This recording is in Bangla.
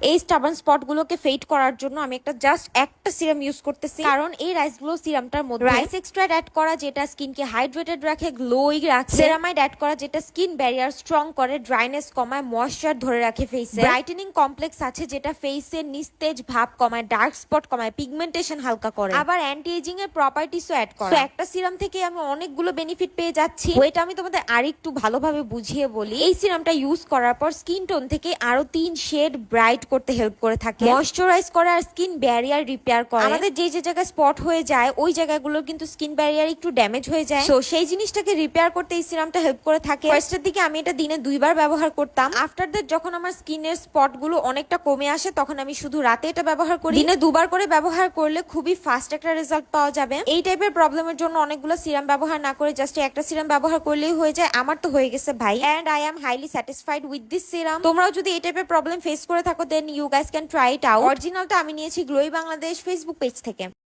এই স্টাবান স্পট গুলোকে ফেড করার জন্য আমি একটা জাস্ট একটা সিরাম ইউজ করতেছি। কারণ এই রাইসগুলো সিরামটার মধ্যে রাইস এক্সট্রাক্ট অ্যাড করা যেটা স্কিনকে হাইড্রেটেড রাখে গ্লোই রাখে সেরামাইড অ্যাড করা যেটা স্কিন ব্যারিয়ার স্ট্রং করে ড্রাইনেস কমায় ময়শ্চার ধরে রাখে ফেসে ব্রাইটেনিং কমপ্লেক্স আছে যেটা ফেসের নিস্তেজ ভাব কমায় ডার্ক স্পট কমায় পিগমেন্টেশন হালকা করে। আবার অ্যান্টি এজিং এর প্রপার্টিসও অ্যাড করে। একটা সিরাম থেকে আমি অনেকগুলো বেনিফিট পেয়ে যাচ্ছি। ওইটা আমি তোমাদের আরেকটু ভালোভাবে বুঝিয়ে বলি। এই সিরামটা ইউজ করার পর স্কিন টোন থেকে আরও তিন শেড ব্রাইট করতে হেল্প করে থাকে। ময়শ্চারাইজ করে আর স্কিন ব্যারিয়ার রিপেয়ার করে। আমাদের যে যে জায়গায় স্পট হয়ে যায় ওই জায়গাগুলো কিন্তু স্কিন ব্যারিয়ার একটু ড্যামেজ হয়ে যায়। তো সেই জিনিসটাকে রিপেয়ার করতে এই সিরামটা হেল্প করে থাকে। ফার্স্টের দিকে আমি এটা দিনে দুইবার ব্যবহার করতাম। আফটার দ্যাট যখন আমার স্কিনের স্পটগুলো অনেকটা কমে আসে তখন আমি শুধু রাতে এটা ব্যবহার করি। দিনে দুবার করে ব্যবহার করলে খুবই ফাস্ট একটা রেজাল্ট পাওয়া যাবে। এই টাইপের প্রবলেমের জন্য অনেকগুলো সিরাম ব্যবহার না করে জাস্ট একটা সিরাম ব্যবহার করলেই হয়ে যায়। আমার তো হয়ে গেছে ভাই। And I am highly satisfied with this serum তোমরাও যদি এই টাইপের প্রবলেম ফেস করে থাকো then you guys can try it out অরিজিনালটা আমি নিয়েছি গ্লোই বাংলাদেশ ফেসবুক পেজ থেকে।